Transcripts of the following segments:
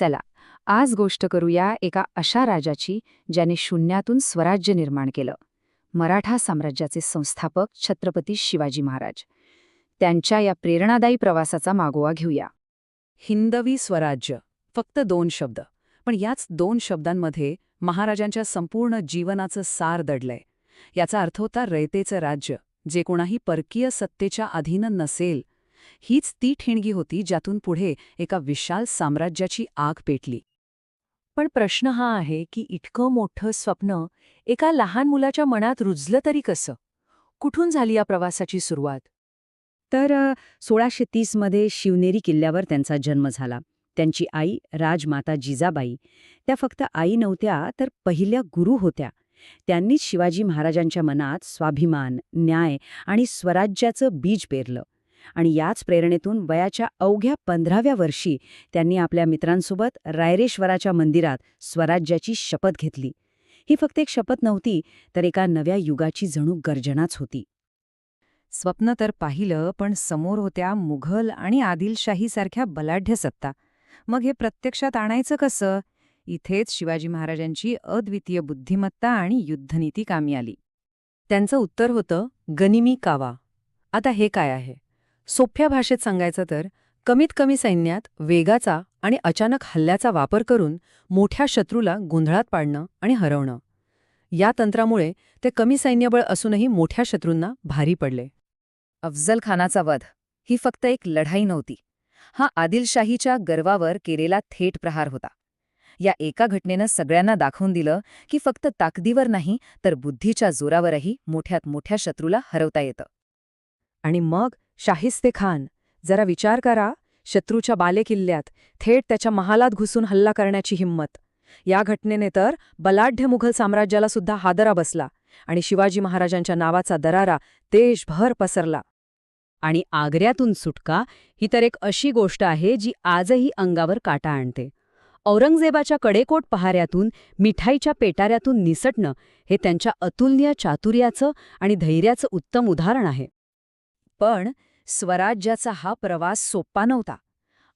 चला आज गोष्ट करूया एका अशा राजाची ज्याने शून्यातून स्वराज्य निर्माण केलं. मराठा साम्राज्याचे संस्थापक छत्रपती शिवाजी महाराज. त्यांच्या या प्रेरणादायी प्रवासाचा मागोवा घेऊया. हिंदवी स्वराज्य फक्त दोन शब्द. पण याच दोन शब्दांमध्ये महाराजांच्या संपूर्ण जीवनाचं सार दडलंय. याचा अर्थ होता रयतेचं राज्य जे कोणाही परकीय सत्तेच्या अधीन नसेल हीच ती ठिणगी होती ज्यातून पुढे एका विशाल साम्राज्याची आग पेटली. पण प्रश्न हा आहे की इतकं मोठं स्वप्न एका लहान मुलाच्या मनात रुजलं तरी कसं? कुठून झाली या प्रवासाची सुरुवात? तर सोळाशे तीसमध्ये शिवनेरी किल्ल्यावर त्यांचा जन्म झाला. त्यांची आई राजमाता जिजाबाई. त्या फक्त आई नव्हत्या तर पहिल्या गुरु होत्या. त्यांनीच शिवाजी महाराजांच्या मनात स्वाभिमान न्याय आणि स्वराज्याचं बीज पेरलं. आणि याच प्रेरणेतून वयाच्या अवघ्या पंधराव्या वर्षी त्यांनी आपल्या मित्रांसोबत रायरेश्वराच्या मंदिरात स्वराज्याची शपथ घेतली. ही फक्त एक शपथ नव्हती तर एका नव्या युगाची जणू गर्जनाच होती. स्वप्न तर पाहिलं पण समोर होत्या मुघल आणि आदिलशाहीसारख्या बलाढ्य सत्ता मग हे प्रत्यक्षात आणायचं कसं? इथेच शिवाजी महाराजांची अद्वितीय बुद्धिमत्ता आणि युद्धनीती कामी आली. त्यांचं उत्तर होतं गनिमी कावा. आता हे काय आहे? सोप्या भाषेत सांगायचं तर कमीत कमी सैन्यात वेगाचा आणि अचानक हल्ल्याचा वापर करून मोठ्या शत्रूला गोंधळात पाडणं आणि हरवणं. या तंत्रामुळे ते कमी सैन्यबळ असूनही मोठ्या शत्रूंना भारी पडले. अफजल खानाचा वध. ही फक्त एक लढाई नव्हती. हा आदिलशाहीच्या गर्वावर केलेला थेट प्रहार होता. या एका घटनेनं सगळ्यांना दाखवून दिलं की फक्त ताकदीवर नाही तर बुद्धीच्या जोरावरही मोठ्यात मोठ्या शत्रूला हरवता येतं. आणि मग शाहिस्ते खान. जरा विचार करा शत्रूच्या बालेकिल्ल्यात थेट त्याच्या महालात घुसून हल्ला करण्याची हिंमत. या घटनेने तर बलाढ्य मुघल साम्राज्याला सुद्धा हादरा बसला आणि शिवाजी महाराजांच्या नावाचा दरारा देशभर पसरला. आणि आग्र्यातून सुटका ही तर एक अशी गोष्ट आहे जी आजही अंगावर काटा आणते. औरंगजेबाच्या कडेकोट पहाऱ्यातून मिठाईच्या पेटाऱ्यातून निसटणं हे त्यांच्या अतुलनीय चातुर्याचं आणि धैर्याचं उत्तम उदाहरण आहे. पण स्वराज्याचा हा प्रवास सोप्पा नव्हता.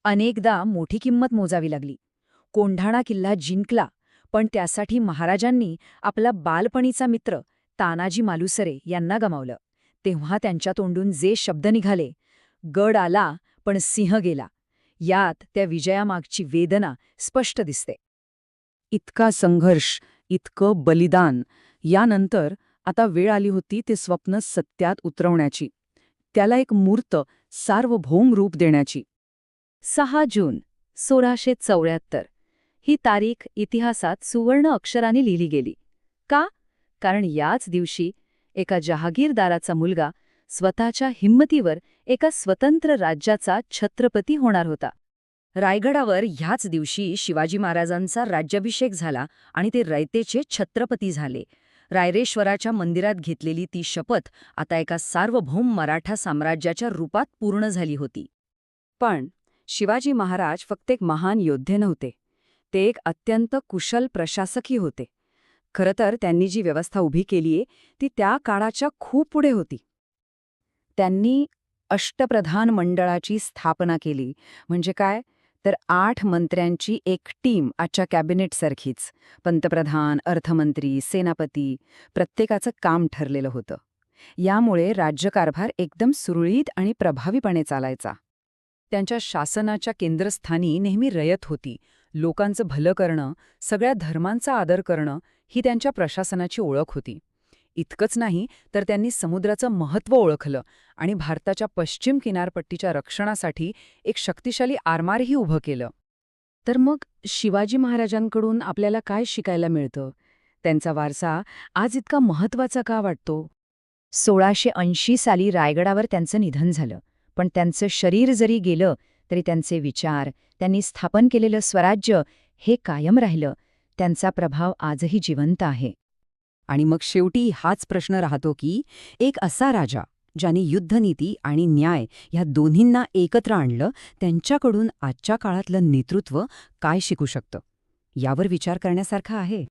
अनेकदा मोठी किंमत मोजावी लागली. कोंढाणा किल्ला जिंकला पण त्यासाठी महाराजांनी आपला बालपणीचा मित्र तानाजी मालुसरे यांना गमावलं. तेव्हा त्यांच्या तोंडून जे शब्द निघाले गड आला पण सिंह गेला यात त्या विजयामागची वेदना स्पष्ट दिसते. इतका संघर्ष इतकं बलिदान यानंतर आता वेळ आली होती ते स्वप्न सत्यात उतरवण्याची. त्याला एक मूर्त सार्वभौम रूप देण्याची. सहा जून सोळाशे चौऱ्याहत्तर. ही तारीख इतिहासात सुवर्ण अक्षराने लिहिली गेली. का? कारण याच दिवशी एका जहागीरदाराचा मुलगा स्वतःच्या हिंमतीवर एका स्वतंत्र राज्याचा छत्रपती होणार होता. रायगडावर ह्याच दिवशी शिवाजी महाराजांचा राज्याभिषेक झाला आणि ते रयतेचे छत्रपती झाले. रायरेश्वराच्या मंदिरात घेतलेली ती शपथ आता एका सार्वभौम मराठा साम्राज्याच्या रूपात पूर्ण झाली होती. पण शिवाजी महाराज फक्त एक महान योद्धे नव्हते. ते एक अत्यंत कुशल प्रशासकही होते. खरं तर त्यांनी जी व्यवस्था उभी केलीये ती त्या काळाच्या खूप पुढे होती. त्यांनी अष्टप्रधान मंडळाची स्थापना केली. म्हणजे काय? तर आठ मंत्र्यांची एक टीम आजच्या कॅबिनेटसारखीच. पंतप्रधान अर्थमंत्री सेनापती प्रत्येकाचं काम ठरलेलं होतं. यामुळे राज्यकारभार एकदम सुरळीत आणि प्रभावीपणे चालायचा. त्यांच्या शासनाच्या केंद्रस्थानी नेहमी रयत होती. लोकांचं भलं करणं सगळ्या धर्मांचा आदर करणं ही त्यांच्या प्रशासनाची ओळख होती. इतकंच नाही तर त्यांनी समुद्राचं महत्त्व ओळखलं आणि भारताच्या पश्चिम किनारपट्टीच्या रक्षणासाठी एक शक्तिशाली आरमारही उभं केलं. तर मग शिवाजी महाराजांकडून आपल्याला काय शिकायला मिळतं? त्यांचा वारसा आज इतका महत्त्वाचा का वाटतो? सोळाशे ऐंशी साली रायगडावर त्यांचं निधन झालं पण त्यांचं शरीर जरी गेलं तरी त्यांचे विचार त्यांनी स्थापन केलेलं स्वराज्य हे कायम राहिलं त्यांचा प्रभाव आजही जिवंत आहे. आणि मग शेवटी हाच प्रश्न राहतो की एक असा राजा ज्याने युद्धनीती आणि न्याय ह्या दोन्हींना एकत्र आणलं त्यांच्याकडून आजच्या काळातलं नेतृत्व काय शिकू शकतं? यावर विचार करण्यासारखा आहे.